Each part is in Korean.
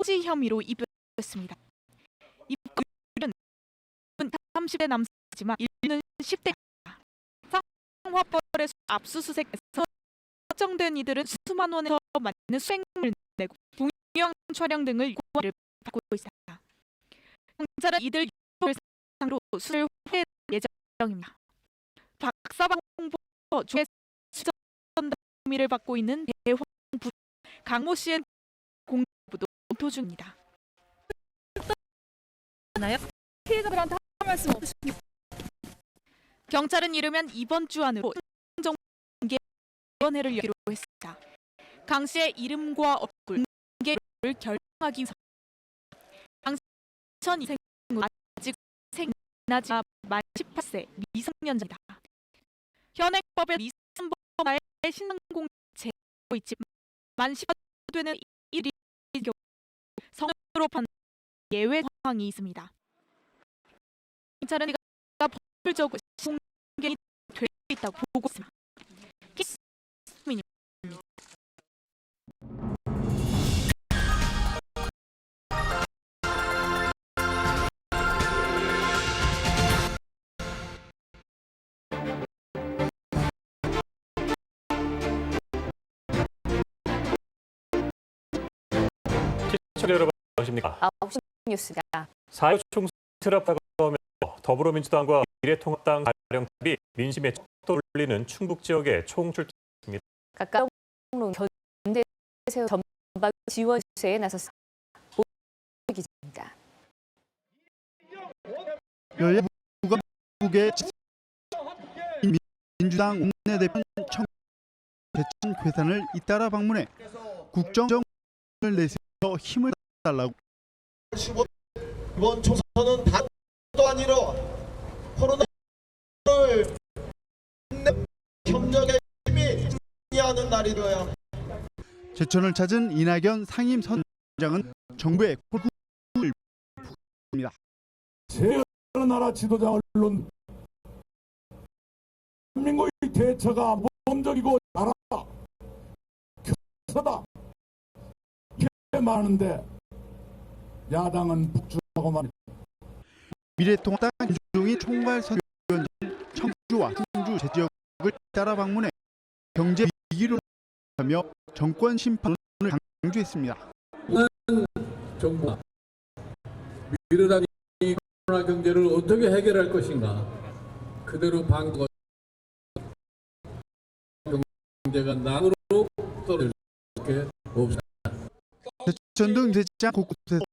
토지 혐의로 입건했습니다. 입건은 30대 남성이지만 일는 10대 상화벌의 압수수색에서 확정된 이들은 수만 원에서 많은 수행을 내고 동영 촬영 등을 요구를 받고 있습니다. 경찰은 이들 유를 상으로 수술 후에 예정입니다. 박사방 홍보 중에 수전 혐의를 받고 있는 대황 부 강모 씨의 도 검토 중입니다. 나요? 피해자들한테 한 말씀 없으십니까? 경찰은 이르면 이번 주 안으로 공개위원회를 열기로 했습니다. 강 씨의 이름과 얼굴 공개를 결정하기 위해서 강전 이생 아직 생나지 만 18세 미성년자이다. 현행법에 미성범의 신상공 제고 있지만 만 18세 되는 일이 경우 성 으로 판 예외 상황이 있습니다. 경찰은 법률적으로 될수 있다고 보고 있습니다. 십니까? 9시 뉴스입니다. 4.25 총선 트랍 다가오며 더불어민주당과 미래통합당 가령탑이 민심에 척도를 올리는 충북 지역에 총출동 각각 론 견제 세우 전방 지원 수에 나섰습니다. 기자입니다. 여야 국의 민주당 원내대표 청 대천 괴산을 잇따라 방문해 국정을 내세워 힘을 달라고 15 이번 총선은 단도 아니라 코로나를 협력의 힘이 승리하는 날이 되어야. 제천을 찾은 이낙연 상임선장은 정부의 콜구를 부입니다. 새 나라 지도자 언론 대한민국의 대처가 모범적이고 나라 교사다 이렇게 많은데 야당은 북주하고만 미래통합당 김종인 총괄 선대위원장 청주와 충주 제 지역을 따라 방문해 경제 위기로 하며 정권 심판을 강조했습니다. 정부가 미래당이 이 코로나 경제를 어떻게 해결할 것인가 그대로 방고 경제가 난으로 떨어질 수밖에 없습니다. 제천 등 대장 곳곳에서 구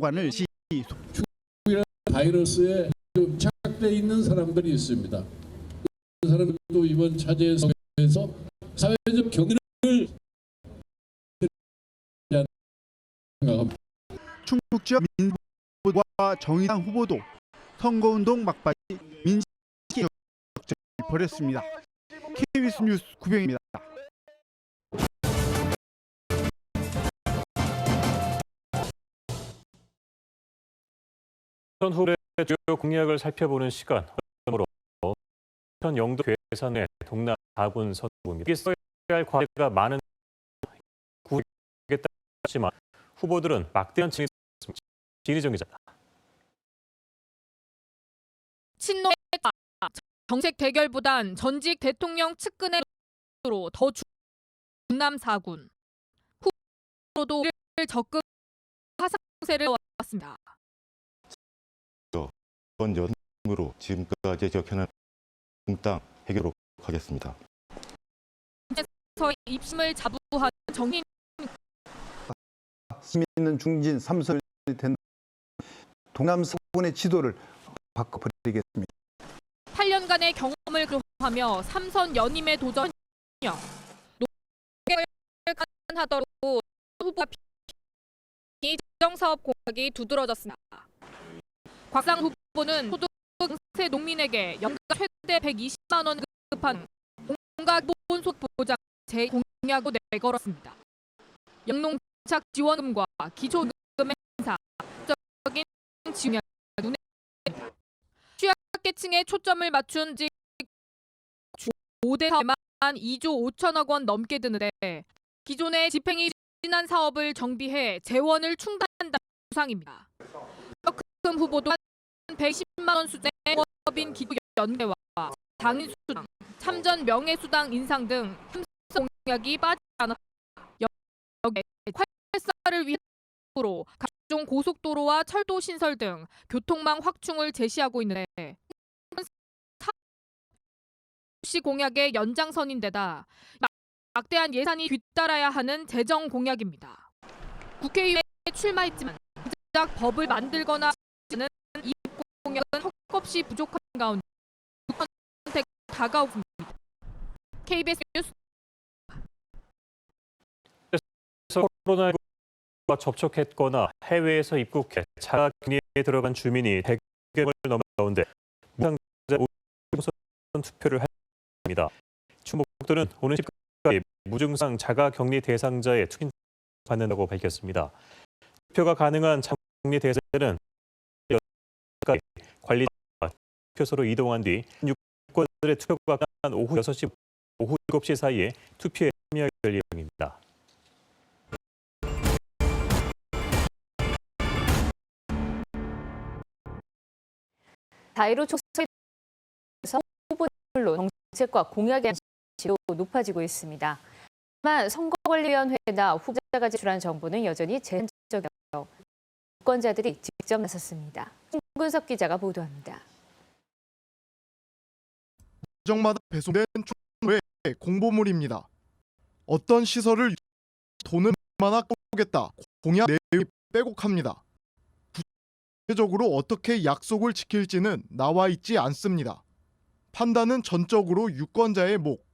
관을 시 바이러스에 좀 착돼 있는 사람들이 있습니다. 그 사람들도 이번 차제에서 사회적 격리를 생각합니다. 충북 지역 민주와 정의당 후보도 선거운동 막바지 민식 역전을 벌였습니다. KBS 뉴스 구병입니다. 선 후의 주요 공약을 살펴보는 시간 으로 현 영도 괴산의 동남 가군 서부입니다. 여기 써야 할 과제가 많은 구겠다지만 후보들은 막대한 층이 진희정 기자입니다. 친노의 정책 대결보단 전직 대통령 측근의 으로 더 중남 사군 이를 적극 화상세를 왔습니다. 이번 여름으로 지금까지 격해난 공땅 해결로 하겠습니다. 서 입심을 자부한 정인 있는 중진 삼선이 된 동남 서군의 지도를 바꿔버리겠습니다. 8년간의 경험을 그하며 삼선 연임에 도전여 노력을 하도록 후보가 이정 사업 공약이 두드러졌습니다. 곽상 후보 는 소득 세 농민에게 연간 최대 120만 원 급한 공가 기본 소득 보장 제 공약을 내걸었습니다. 영농착 지원금과 기초금의 인사, 적인 지원이 눈에. 취약계층에 초점을 맞춘 지 5대 4만 2조 5천억 원 넘게 드는데 기존의 집행이 추진한 사업을 정비해 재원을 충당한다 구상입니다. 금 후보도 110만 원 수준의 법인 기부 연대와 당인 수당, 참전 명예 수당 인상 등 삼성 공약이 빠지지 않았. 여기에 활성화를 위한 로 각종 고속도로와 철도 신설 등 교통망 확충을 제시하고 있는데 시 공약의 연장선인데다 막대한 예산이 뒤따라야 하는 재정 공약입니다. 국회의회에 출마했지만 법을 만들거나 공약은 턱없이 부족한 가운데 선택 다가오고 있습니다. KBS 뉴스 코로나19와 접촉했거나 해외에서 입국해 자가 격리에 들어간 주민이 100명을 넘는 가운데 무상자 50% 투표를 합니다. 충북도는 오는 10일까지 무증상 자가 격리 대상자의 투표 받는다고 밝혔습니다. 투표가 가능한 자가 격리 대상자는 관리자 투표소로 이동한 뒤 유권자들의 투표가 끝난 오후 6시 오후 7시 사이에 투표에 될 예정입니다. 다이로 촉서에서 후보들로 정책과 공약의 지도 높아지고 있습니다. 하지만 선거관리위원회나 후보자가 제출한 정보는 여전히 제한적이어 유권자들이 직접 나섰습니다. 홍근석 기자가 보도합니다. 정마다 배송된 총의 공보물입니다. 어떤 시설을 돈을 얼마나 보겠다 공약 내용이 빼곡합니다. 구체적으로 어떻게 약속을 지킬지는 나와 있지 않습니다. 판단은 전적으로 유권자의 목.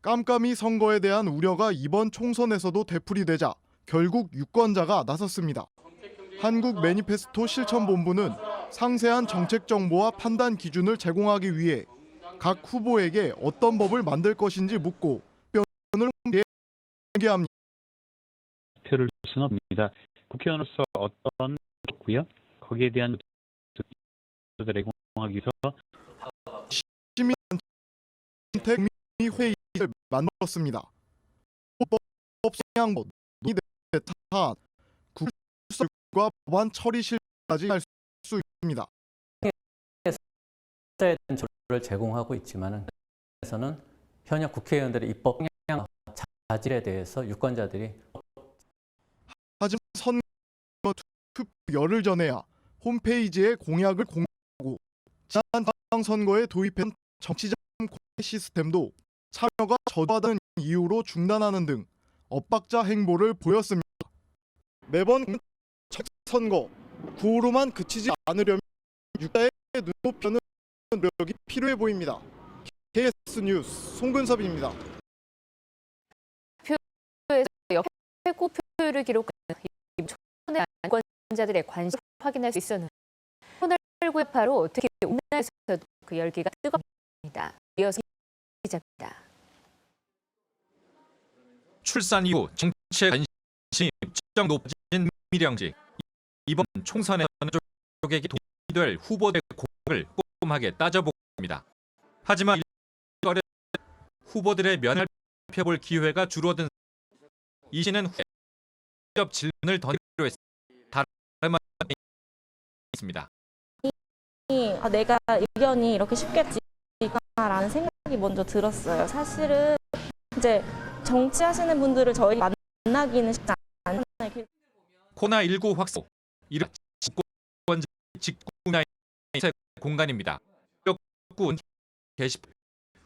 깜깜이 선거에 대한 우려가 이번 총선에서도 되풀이되자 결국 유권자가 나섰습니다. 한국 매니페스토 실천본부는 상세한 정책 정보와 판단 기준을 제공하기 위해 각 후보에게 어떤 법을 만들 것인지 묻고 변을 공개합니다. 표를 수는 없습니다. 국회의원으로서 어떤 고요 거기에 대한 들에 공하기 위해서 시민 선택 회의를 만들었습니다. 법 상향 논의 대탄 과 법안 처리 실까지 할 수 있습니다. 에 대한 조를 제공하고 있지만은 에서는 현역 국회의원들의 입법 성향 자질에 대해서 유권자들이 하지만 선거 투표 열흘 전에야 홈페이지에 공약을 공개하고 지난 지방선거에 도입한 정치적 공개 시스템도 참여가 저조하다는 이유로 중단하는 등 엇박자 행보를 보였습니다. 매번 선거 구호로만 그치지 않으려면 유가의 눈높이는 노력이 필요해 보입니다. KS 뉴스 송근섭입니다. 최고 표율을 기록한 초선의 유권자들의 관심 을 확인할 수 있었는데 코로나19 여파로 특히 우리나라에서도 그 열기가 뜨겁습니다. 이어서 기자입니다. 출산 이후 정치에 관심이 무척 높아진 미령직 이번 총선에서는 쪽에게 도움이 될 후보들의 공약을 꼼꼼하게 따져봅니다. 하지만 후보들의 면을 살펴볼 기회가 줄어든 이 씨는 직접 질문을 던지기로 했습니다. 다른 말 있습니다. 아, 내가 의견이 이렇게 쉽겠지라는 생각이 먼저 들었어요. 사실은 이제 정치하시는 분들을 저희 만나기는 쉽지 않아요. 코나19 확산 이런 직권자 직군의 공간입니다. 이력군 게시판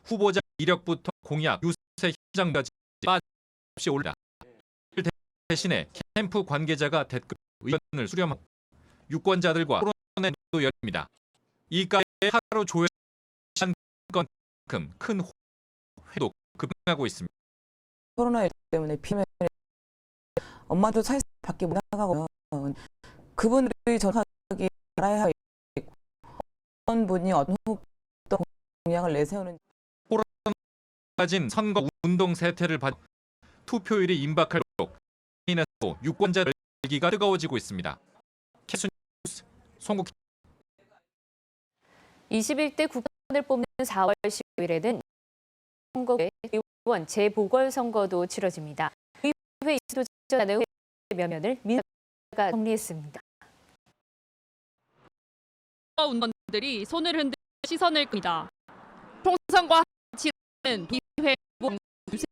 후보자 이력부터 공약 유세 현장까지 빠짐없이 올라 대신에 캠프 관계자가 댓글 의견을 수렴하고 유권자들과 토론회도 열립니다. 이가에 하루 조회한 건만큼 큰 회도 급증하고 있습니다. 코로나 때문에 비밀 엄마도 사실 밖에 못 나가고 그분들이 전화하기 알아야 하고 어떤 분이 어떤 어떤 공약을 내세우는 가진 선거 운동 세태를 받 투표율이 임박할수록 인해서 유권자 열기가 뜨거워지고 있습니다. 캐스 뉴스 송국 21대 국회의원을 뽑는 4월 15일에는 선거의 의원 재보궐선거도 치러집니다. 국회의회 지도자단의 면면을 민주가 정리했습니다. 운동들이 손을 흔들 시선을 끕니다. 총선과 치는 비회 유세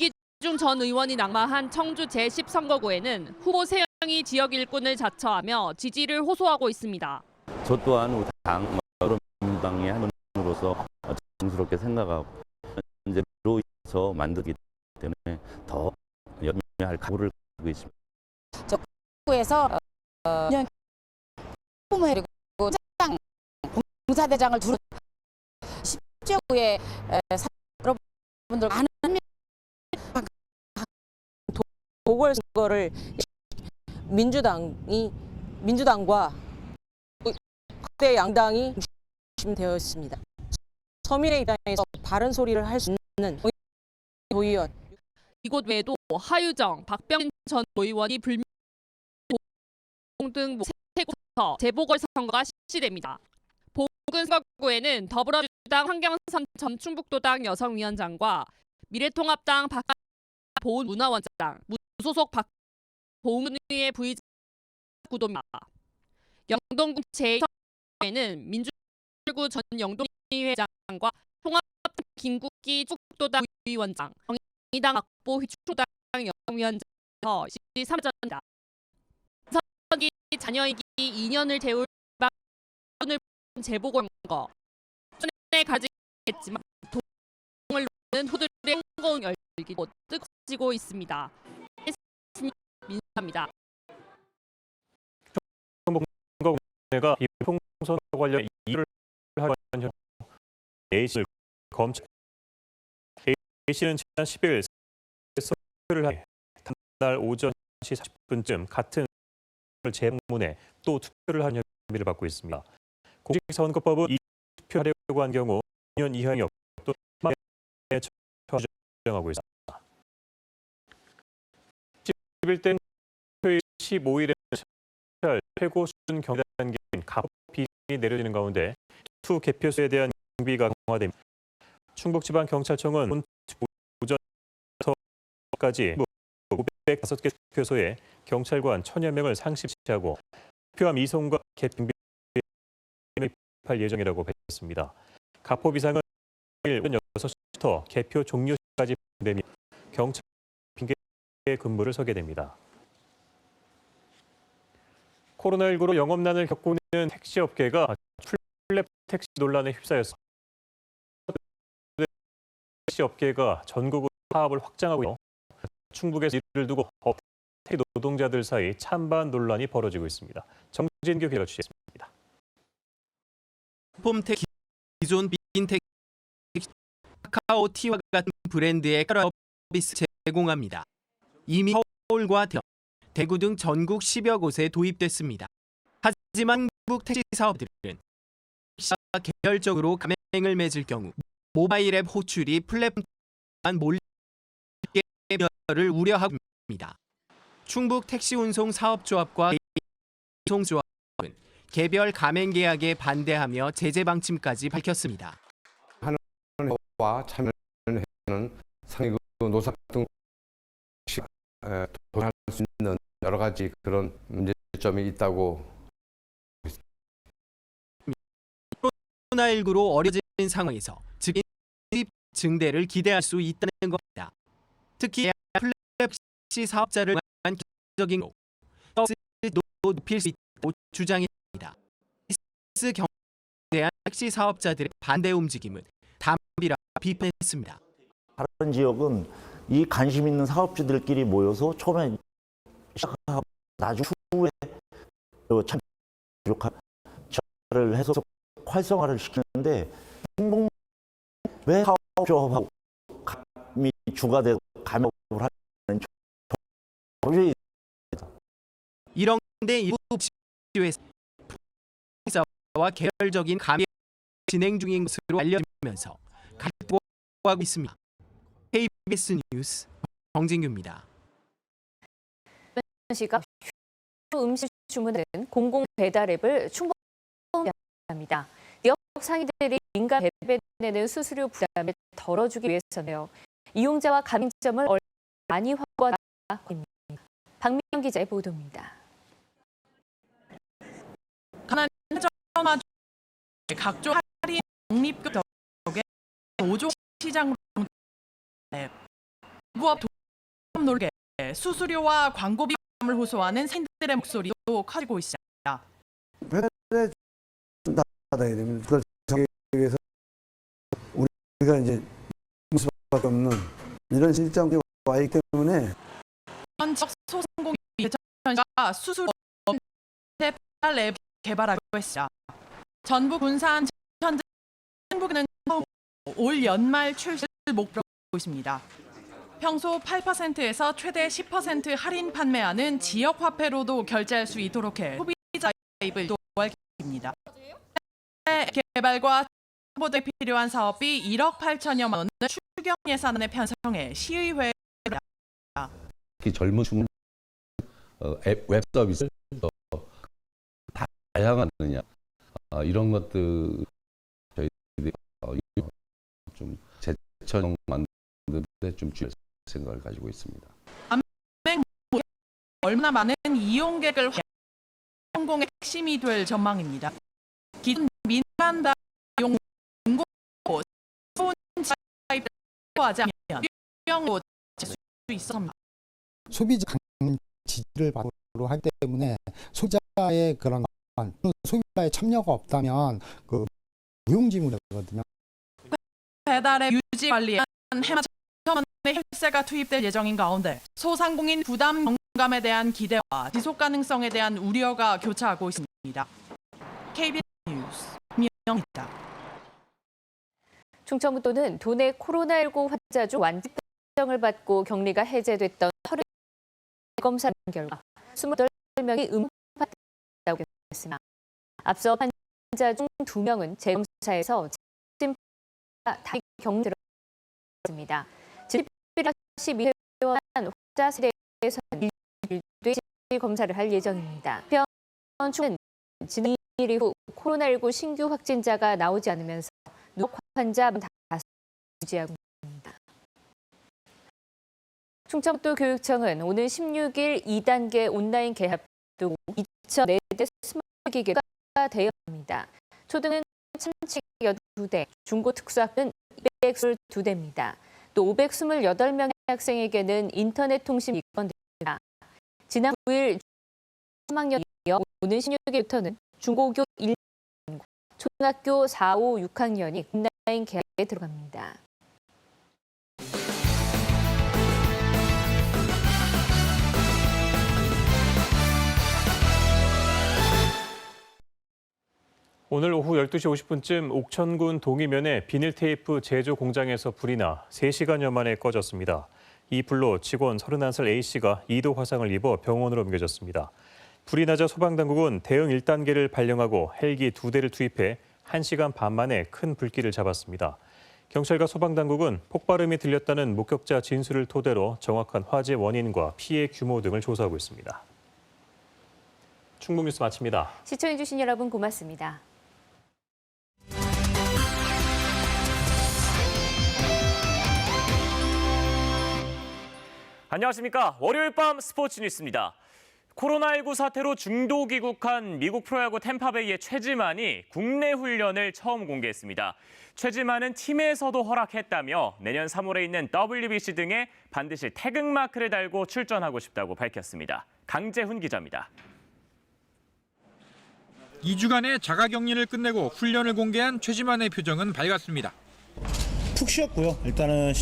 이기중 전 의원이 낙마한 청주 제10선거구에는 후보 3명이 지역 일꾼을 자처하며 지지를 호소하고 있습니다. 저 또한 당 민주당의 한 분으로서 정스럽게 생각하고 현재로 서 만들기 때문에 더 열심히 할 각오를 가지고 있습니다. 구에서 어, 그냥 후보 그리고 장 공사대장을 두루 10조 후에 여러분들 많은 보궐선거를 민주당이 민주당과 그때 양당이 되어 있습니다. 서민의 입장에서 바른 소리를 할 수 있는 도의원 이곳 외에도 하유정, 박병진 전 의원이 불명 등 세곳에서 재보궐선거가 실시됩니다. 보궐선거구에는 더불어민주당 황경선 전 충북도당 여성위원장과 미래통합당 박 보훈 문화원장, 무소속 박 보훈의회 부의장 구도입니다. 영동구 제2선거에는 민주구 전 영동의회장과 통합 김국기 충북도당 위원장, 정의당 악보 휘축도당 여성위원장에서 13전입니다. 선기 자녀이기 2년을 재울 방을 재보궐선거 전에 가지겠지만 동을 놓는 후들의 흥거운 열기도 뜨거워지고 있습니다. 민주입니다. 정보공개가 이 총선 관련 일을 하는 현 A씨를 검찰 A씨는 지난 10일 해 다음날 오전 1시 40분쯤 같은 재문에 또 투표를 한 혐의를 받고 있습니다. 공직선거법은 이 투표하려고 한 경우 2년 이하의 또 처하고 있습니다. 11대 토요일 15일에 최고 수준 경단계인 가법 비이 내려지는 가운데 투 개표소에 대한 경비가 강화됩니다. 충북지방경찰청은 까지 505개 투표소에 경찰관 1천여 명을 상습시하고 투표함 이송과 개표를 할 예정이라고 밝혔습니다. 가포 비상은 오늘 오전 6시부터 개표 종료 시까지 되며 경찰 핑계 근무를 서게 됩니다. 코로나19로 영업난을 겪고 있는 택시 업계가 플랫 택시 논란에 휩싸였습니다. 택시 업계가 전국으로 사업을 확장하고 충북에서 이를 두고 업 택시 노동자들 사이 찬반 논란이 벌어지고 있습니다. 정진규 기자가 취재했습니다. 폼택 기존 빈택 카카오티와 같은 브랜드의 서비스 제공합니다. 이미 서울과 대구 등 전국 10여 곳에 도입됐습니다. 하지만 한국 택시 사업들은 개별적으로 가맹을 맺을 경우 모바일 앱 호출이 플랫폼만 몰리 를 우려하고 있습니다. 충북 택시 운송 사업조합과 운송조합은 개별 가맹 계약에 반대하며 제재 방침까지 밝혔습니다. 와 참여를 해는 상위 노사 등 도전할 수 있는 여러 가지 그런 문제점이 있다고 코로나19로 어려진 상황에서 즉인 수입 증대를 기대할 수 있다는 겁니다. 특히 플랩시 사업자를 위한 기적인 서비스도 높일 수 있다고 주장했습니다. 서비스 경제에 대한 택시 사업자들의 반대 움직임은 담비라 비판했습니다. 다른 지역은 이 관심 있는 사업주들끼리 모여서 처음에 시작하고 나중 후에 참 부족한 를 해서 활성화를 시키는데 충북 왜 사업조합하고 감이 주가 되고 도저히 이런데 일부 지회에서 와 개별적인 감이 진행 중인 것으로 알려지면서 각보하고 있습니다. KBS 뉴스 정진규입니다. 시각 음식 주문은 공공 배달 앱을 충분합니다. 지역 상인들이 민간 배배내는 수수료 부담을 덜어주기 위해서는요. 이용자와 가맹점을 많이 확보하다 박민영 기자의 보도입니다. 가난 전화 각종 할인 독립금 덕에 5조 시장 부업 돈 놀게 수수료와 광고비 을 호소하는 생들의 목소리도 커지고 있습니다. 배달에 받아야 됩니다. 그걸 정하기 위해서 우리가 이제 수밖에 없는 이런 실정이 와 있기 때문에 현적 소상공인 수수료 배달 앱 개발하고 있습니다. 전북 군산 현재 행복은 올 연말 출시를 목표로 하고 있습니다. 평소 8%에서 최대 10% 할인 판매하는 지역 화폐로도 결제할 수 있도록 해 소비자 가입을 도할 계획입니다. 개발과 홍보에 필요한 사업비 1억 8천여만 원을 추경 예산안에 편성해 시의회에 특히 젊은 층 어, 앱, 웹 서비스 어, 다양하느냐 어, 이런 것들 저희들이 어, 좀 재천 만드는데 좀 주의 생각을 가지고 있습니다. 얼마나 많은 이용객을 성공의 핵심이 될 전망입니다. 기존 민간 다용 공고 사입을 하지 않으면 유형으로 수 있습니다. 소비자 강 지지를 바로 하기 때문에 소비자의 그런 소비자의 참여가 없다면 그 무용지물이거든요. 배달의 유지 관리에 해마 천원의 헬세가 투입될 예정인 가운데 소상공인 부담 경감에 대한 기대와 지속 가능성에 대한 우려가 교차하고 있습니다. KBS 뉴스 민영입니다. 충청북도는 도내 코로나19 환자 중 완치 판정을 받고 격리가 해제됐던 30 검사 결과 28명이 음파다고 했습니다. 앞서 환자 중 2명은 재검사에서 격리 들어갔습니다. 11월 12일 환자 세대에서는 일주일 검사를 할 예정입니다. 한편 충은 지난 1일 이후 코로나19 신규 확진자가 나오지 않으면서 누적 환자 다수 유지하고 있습니다. 충청도 교육청은 오늘 16일 2단계 온라인 개합 등 2,004대 스마트 기계가 대여합니다. 초등은 1,702대, 중고 특수학은 222대입니다. 또 528명의 학생에게는 인터넷 통신 이건됩니다. 지난 9일 3학년 이어 오는 16일부터는 중고교 1, 초등학교 4, 5, 6학년이 온라인 개학에 들어갑니다. 오늘 오후 12시 50분쯤 옥천군 동이면의 비닐 테이프 제조 공장에서 불이 나 3시간여 만에 꺼졌습니다. 이 불로 직원 31살 A씨가 2도 화상을 입어 병원으로 옮겨졌습니다. 불이 나자 소방당국은 대응 1단계를 발령하고 헬기 2대를 투입해 1시간 반 만에 큰 불길을 잡았습니다. 경찰과 소방당국은 폭발음이 들렸다는 목격자 진술을 토대로 정확한 화재 원인과 피해 규모 등을 조사하고 있습니다. 충북 뉴스 마칩니다. 시청해주신 여러분 고맙습니다. 안녕하십니까. 월요일 밤 스포츠 뉴스입니다. 코로나19 사태로 중도 귀국한 미국 프로야구 템파베이의 최지만이 국내 훈련을 처음 공개했습니다. 최지만은 팀에서도 허락했다며 내년 3월에 있는 WBC 등에 반드시 태극마크를 달고 출전하고 싶다고 밝혔습니다. 강재훈 기자입니다. 2주간의 자가격리를 끝내고 훈련을 공개한 최지만의 표정은 밝았습니다. 푹 쉬었고요. 일단은